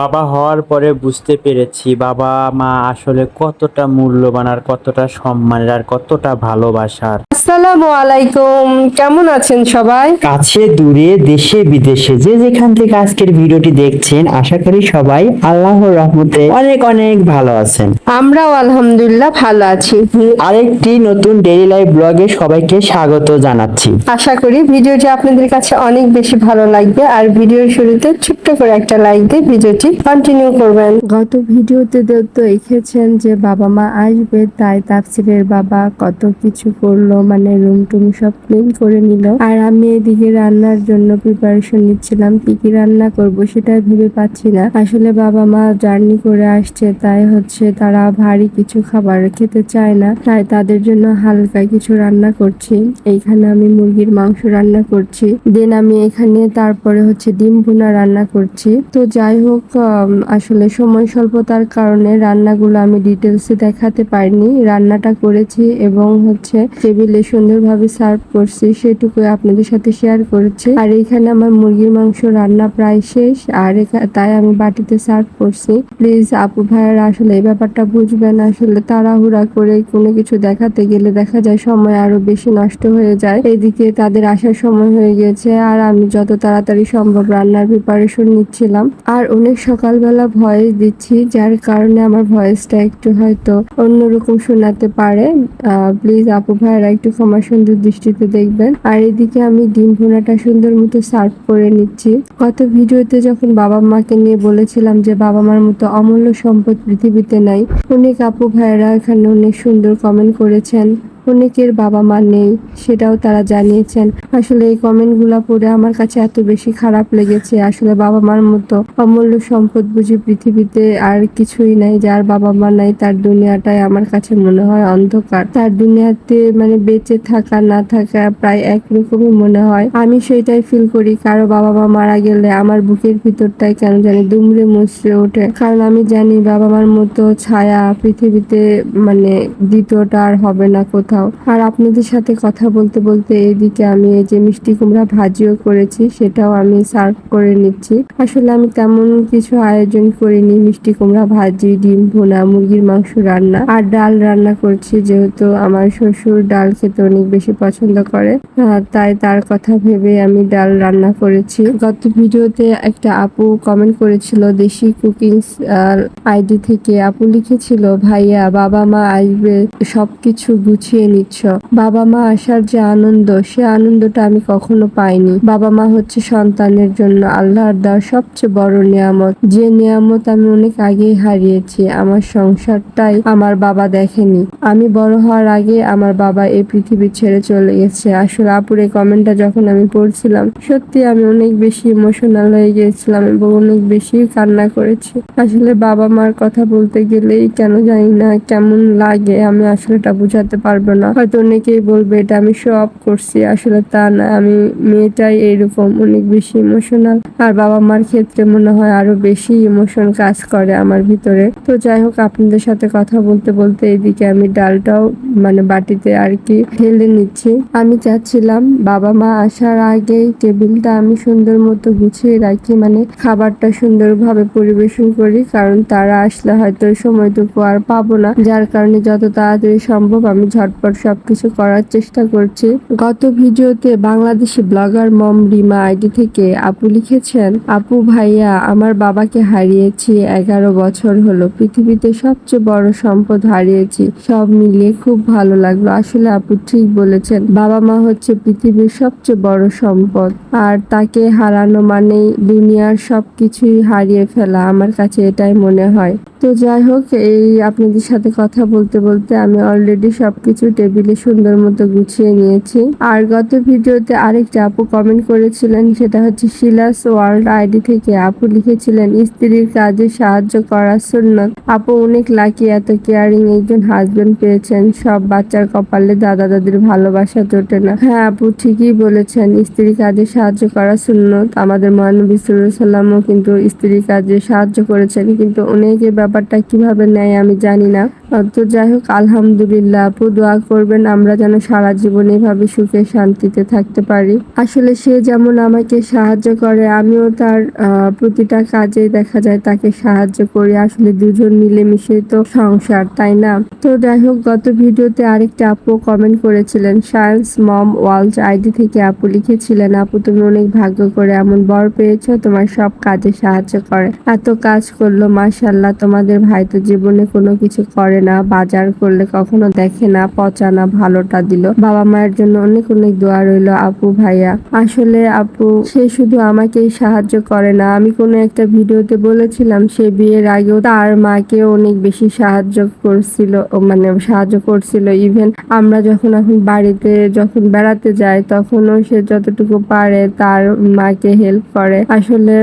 বাবা হওয়ার পরে বুঝতে পেরেছি বাবা মা আসলে কতটা মূল্যবান আর কতটা সম্মানের আর কতটা ভালোবাসার। আসসালামু আলাইকুম। কেমন আছেন সবাই? কাছে দূরে দেশে বিদেশে যে যেখান থেকে আজকের ভিডিওটি দেখছেন আশা করি সবাই আল্লাহর রহমতে অনেক অনেক ভালো আছেন। আমরাও আলহামদুলিল্লাহ ভালো আছি। আরেকটি নতুন ডেইলি লাইফ ব্লগে সবাইকে স্বাগত জানাচ্ছি। আশা করি ভিডিওটি আপনাদের কাছে অনেক বেশি ভালো লাগবে। আর ভিডিওর শুরুতে ছোট্ট করে একটা লাইক দিয়ে ভিডিওটি কন্টিনিউ করবেন। গত ভিডিওতে তো দেখেছেন যে বাবা মা আসবে, তাই তাফসিরের বাবা কত কিছু করল মানে রুম টুম সব ক্লিন করে নিল। আর আমি এদিকে রান্নার জন্য প্রিপারেশন নিচ্ছিলাম, কি কি রান্না করব সেটা ভেবে পাচ্ছি না। আসলে বাবা মা জার্নি করে আসছে, তাই হচ্ছে তারা ভারী কিছু খাবার খেতে চায় না, তাই তাদের জন্য হালকা কিছু রান্না করছি। এইখানে আমি মুরগির মাংস রান্না করছি। দেন আমি এখানে তারপরে হচ্ছে ডিম ভুনা রান্না করছি। তো যাই হোক উম, আসলে সময় স্বল্পতার কারণে রান্নাগুলো আমি ডিটেলসে দেখাতে পারিনি। রান্নাটা করেছি এবং হচ্ছে টেবিলে সুন্দরভাবে সার্ভ করছি সেটুকুই আপনাদের সাথে শেয়ার করেছি। আর এখানে আমার মুরগির মাংস রান্না প্রায় শেষ আর তাই আমি বাটিতে সার্ভ করছি। প্লিজ আপু ভাইয়ারা আসলে এই ব্যাপারটা বুঝবেন আসলে তাড়াহুড়া করে কোনো কিছু দেখাতে গেলে দেখা যায় সময় আরও বেশি নষ্ট হয়ে যায়। এদিকে তাদের আসার সময় হয়ে গেছে আর আমি যত তাড়াতাড়ি সম্ভব রান্নার প্রিপারেশন নিচ্ছিলাম। আর অনেক সকালবেলা ভয়েস দিচ্ছি, যার কারণে আমার ভয়েসটা একটু হয়তো অন্যরকম শোনাতে পারে। প্লিজ আপু ভাইয়ারা একটু ক্ষমা সুন্দর দৃষ্টিতে দেখবেন। আর এদিকে আমি ডিম ভুনাটা সুন্দর মতো সার্ভ করে নিচ্ছি। গত ভিডিওতে যখন বাবা মাকে নিয়ে বলেছিলাম যে বাবা মার মতো অমূল্য সম্পদ পৃথিবীতে নাই, অনেক আপু ভাইয়েরা এখানে অনেক সুন্দর কমেন্ট করেছেন। অনেকের বাবা মা নেই, সেটাও তারা জানিয়েছেন। আসলে এই কমেন্ট কমেন্টগুলো পড়ে আমার কাছে এত বেশি খারাপ লেগেছে। আসলে বাবা মার মতো অমূল্য সম্পদ বুঝি পৃথিবীতে আর কিছুই নাই, যার বাবা মা নাই তার দুনিয়াটাই আমার কাছে মনে হয় অন্ধকার। তার দুনিয়াতে মানে বেঁচে থাকা, না থাকা প্রায় একরকমই মনে হয়। আমি সেটাই ফিল করি, কারও বাবা মা মারা গেলে আমার বুকের ভিতরটাই কেন জানি দুমড়ে মুচড়ে ওঠে। কারণ আমি জানি বাবা মার মতো ছায়া পৃথিবীতে মানে দ্বিতীয়টা আর হবে না কোথাও। আর আপনাদের সাথে কথা বলতে বলতে এদিকে আমি যে মিষ্টি কুমড়া ভাজিও করেছি, সেটাও আমি সার্ভ করে নিচ্ছি। আসলে আমি তেমন কিছু আয়োজন করিনি, মিষ্টি কুমড়া ভাজি, ডিম ভুনা, মুরগির মাংস রান্না আর ডাল রান্না করছি, যেহেতু আমার শ্বশুর ডাল খেতে অনেক বেশি পছন্দ করে। তাই তার কথা ভেবে আমি ডাল রান্না করেছি। গত ভিডিওতে একটা আপু কমেন্ট করেছিল, দেশি কুকিং আইডি থেকে আপু লিখেছিল, ভাইয়া বাবা মা আসবে, সবকিছু গুছিয়ে নিচ্ছ। বাবা মা আসার যে আনন্দ, সে আনন্দটা আমি কখনো পাইনি। বাবা মা হচ্ছে সন্তানের জন্য আল্লাহর দেওয়া সবচেয়ে বড় নিয়ামত। যে নিয়ামত আমি অনেক আগেই হারিয়েছি, আমার সংসারটাই আমার বাবা দেখেনি। আমি বড় হওয়ার আগে আমার বাবা এই পৃথিবী ছেড়ে চলে গেছে। আসলে আপুর এই কমেন্টটা যখন আমি পড়ছিলাম, সত্যি আমি অনেক বেশি ইমোশনাল হয়ে গিয়েছিলাম এবং অনেক বেশি কান্না করেছি। আসলে বাবা মার কথা বলতে গেলেই কেন জানি না কেমন লাগে, আমি আসলে এটা বোঝাতে পারব না। হয়তো অনেকেই বলবে, এটা আমি শো অফ করছি। আসলে তা না, আমি মেয়েটাই এইরকম, অনেক বেশি ইমোশনাল আর বাবা মার ক্ষেত্রে মনে হয় আরও বেশি ইমোশন কাজ করে আমার ভিতরে। তো যাই হোক, আপনাদের সাথে কথা বলতে বলতে এদিকে আমি ডালটাও মানে বাটিতে আর কি ঢেলে নিচ্ছি। আমি চাচ্ছিলাম বাবা মা আসার আগেই টেবিলটা আমি সুন্দর মতো গুছিয়ে রাখি মানে খাবারটা সুন্দরভাবে পরিবেশন করি, কারণ তারা আসলে হয়তো সময়টুকু আর পাবো না। যার কারণে যত তাড়াতাড়ি সম্ভব আমি ঝটপট সবকিছু করার চেষ্টা করছি। গত ভিডিওতে বাংলাদেশি ব্লগার মম রিমা আইডি থেকে আপু লিখেছেন, আপু ভাইয়া, আমার বাবাকে হারিয়েছি, এগারো বছর হলো। পৃথিবীতে সবচেয়ে বড় সম্পদ হারিয়েছি। সব মিলিয়ে খুব ভালো লাগল। আসলে আপু ঠিক বলেছেন, বাবা মা হচ্ছে পৃথিবীর সবচেয়ে বড় সম্পদ। আর তাকে হারানো মানেই দুনিয়ার সবকিছুই হারিয়ে ফেলা। আমার কাছে এটাই মনে হয়। তো যাই হোক, এই আপনাদের সাথে কথা বলতে বলতে আমি অলরেডি সবকিছু টেবিলে সুন্দর মতো গুছিয়ে নিয়েছি। আর গত ভিডিওতে আরেকটা আপু কমেন্ট করেছিলেন, সেটা হচ্ছে শিলাস ওয়ার্ল্ড আইডি থেকে আপু লিখেছিলেন, স্ত্রীর কাজে সাহায্য করার সুন্নত। আপু, অনেক লাকি এত কেয়ারিং একজন হাজবেন্ড পেয়েছেন। সব বাচ্চার কপালে দাদা দাদির ভালোবাসা জোটে না। হ্যাঁ আপু, ঠিকই বলেছেন স্ত্রী কাজে সাহায্য করা সুন্নত। আমাদের মহানবী সাল্লামও কিন্তু স্ত্রীর কাজে সাহায্য করেছেন। কিন্তু অনেকে ব্যাপার ব্যাপারটা কীভাবে নেয় আমি জানি না। তো যাই হোক, আলহামদুলিল্লাহ আপু, দোয়া করবেন আমরা যেন সারা জীবন এভাবে সুখে শান্তিতে থাকতে পারি। আসলে সে যেমন আমাকে সাহায্য করে, আমিও তার প্রতিটা কাজে দেখা যায় তাকে সাহায্য করি। আসলে দুজন মিলেমিশে তো সংসার, তাই না? তো যাই হোক গত ভিডিওতে আরেকটা আপু কমেন্ট করেছিলেন সায়েন্স মম ওয়ার্ল্ড আইডি থেকে আপু লিখেছিলেন, আপু, তুমি অনেক ভাগ্য করে এমন বর পেয়েছ, তোমার সব কাজে সাহায্য করে। এত কাজ করল মাশাল্লাহ তোমাদের ভাই তো জীবনে কোনো কিছু করে না, বাজার করলে কখনো দেখে না, পচা না, ভালোটা দিল। বাবা মায়ের জন্য অনেক অনেক দোয়া রইল আপু ভাইয়া। আসলে আপু, সে শুধু আমাকেই সাহায্য করে না, আমি কোনো একটা ভিডিওতে বলেছিলাম, সে বিয়ের আগেও তার মাকে অনেক বেশি সাহায্য করছিল মানে সাহায্য করছিল। ইভেন আমরা যখন এখন বাড়িতে যখন বেড়াতে যাই, তখনও সে যতটুকু পারে তার মাকে হেল্প করে। আসলে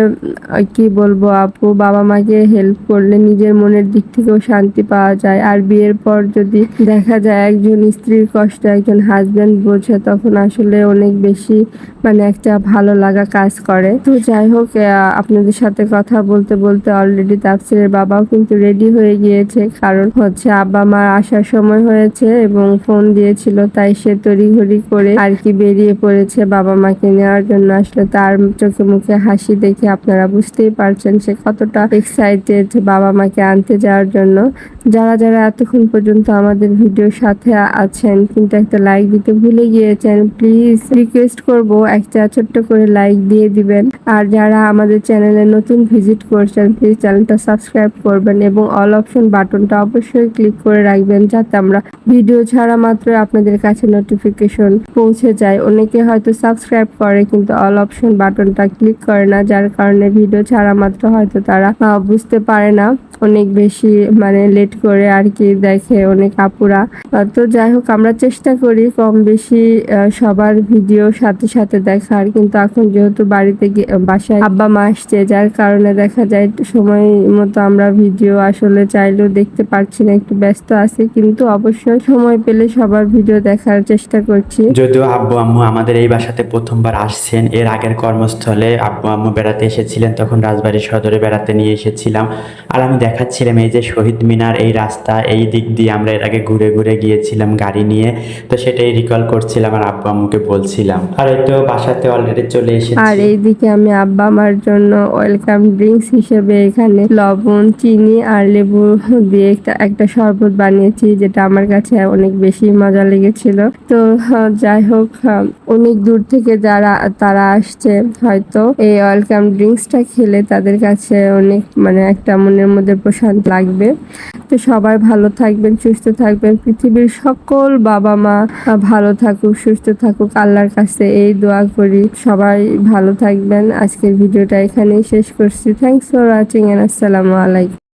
কি বলব আপু, বাবা মাকে হেল্প করলে নিজের মনের দিক থেকেও শান্তি পাওয়া যায়। আর বিয়ের পর যদি দেখা যায় একজন স্ত্রীর কষ্ট একজন হাজবেন্ড বোঝে, তখন আসলে অনেক বেশি মানে একটা ভালো লাগা কাজ করে। তো যাই হোক আপনাদের সাথে কথা বলতে বলতে অলরেডি তাফসিরের বাবাও কিন্তু রেডি হয়ে গিয়েছে, কারণ হচ্ছে আব্বা মার আসার সময় হয়েছে এবং ফোন দিয়েছিল, তাই সে তড়িঘড়ি করে আর কি বেরিয়ে পড়েছে বাবা মাকে নেওয়ার জন্য। আসলে তার চোখে মুখে হাসি দেখে আপনারা বুঝতেই পারছেন সে কতটা এক্সাইটেড বাবা মাকে আনতে যাওয়ার জন্য। যারা যারা এতক্ষণ পর্যন্ত আমাদের ভিডিওর সাথে আছেন, কিন্তু একটা লাইক দিতে ভুলে গিয়েছেন প্লিজ রিকোয়েস্ট করব, একটা ছোট্ট করে লাইক দিয়ে দিবেন। আর যারা আমাদের চ্যানেলে নতুন ভিজিট করছেন প্লিজ চ্যানেলটা সাবস্ক্রাইব করবেন এবং অল অপশন বাটনটা অবশ্যই ক্লিক করে রাখবেন যাতে আমরা ভিডিও ছাড়া মাত্র আপনাদের কাছে নোটিফিকেশন পৌঁছে যায়। অনেকে হয়তো সাবস্ক্রাইব করে কিন্তু অল অপশন বাটনটা ক্লিক করে না, যার কারণে ভিডিও ছাড়া মাত্র হয়তো তারা বুঝতে পারে না। অনেক বেশি মানে লেট করে আর কি দেখে অনেক আপুরা। তো যাই হোক, আমরা চেষ্টা করি কম বেশি সবার ভিডিও সাথে সাথে দেখার। কিন্তু এখন যেহেতু বাড়িতে বাসায় আব্বা মা আসছে, যার কারণে দেখা যায় সময় মতো আমরা ভিডিও আসলে চাইলেও দেখতে পারছি না একটু ব্যস্ত আছি কিন্তু অবশ্যই সময় পেলে সবার ভিডিও দেখার চেষ্টা করছি। যদিও আব্বু আম্মু আমাদের এই বাসাতে প্রথমবার আসছেন এর আগের কর্মস্থলে আব্বু আম্মু বেড়াতে এসেছিলেন তখন রাজবাড়ী সদরে বেড়াতে নিয়ে এসেছিলাম। আর আমি দেখাচ্ছিলাম এই যে শহীদ মিনার এই রাস্তা এই দিক দিয়ে আমরা এর আগে ঘুরে ঘুরে গিয়েছিলাম গাড়ি নিয়ে। তো সেটাই রিকল করছিলাম আর আব্বু আম্মুকে বলছিলাম। আর এই তো বাসাতে অলরেডি চলে আর এইদিকে আমি আব্বা আমার জন্য ওয়েলকাম ড্রিঙ্কস হিসেবে এখানে লবণ চিনি আর লেবু দিয়ে একটা শরবত বানিয়েছি, যেটা আমার কাছে অনেক বেশি মজা লেগেছিল। তো, যাই হোক, অনেক দূর থেকে যারা, তারা আসছে, হয়তো এই ওয়েলকাম ড্রিঙ্কসটা খেলে তাদের কাছে অনেক মানে একটা মনের মধ্যে প্রশান্ত লাগবে। তো সবাই ভালো থাকবেন, সুস্থ থাকবেন, পৃথিবীর সকল বাবা মা ভালো থাকুক, সুস্থ থাকুক, আল্লাহর কাছে এই দোয়া করি। সবাই ভালো থাকবেন। আজকের ভিডিওটা এখানেই শেষ করছি। থ্যাংকস ফর ওয়াচিং এন্ড আসসালামু আলাইকুম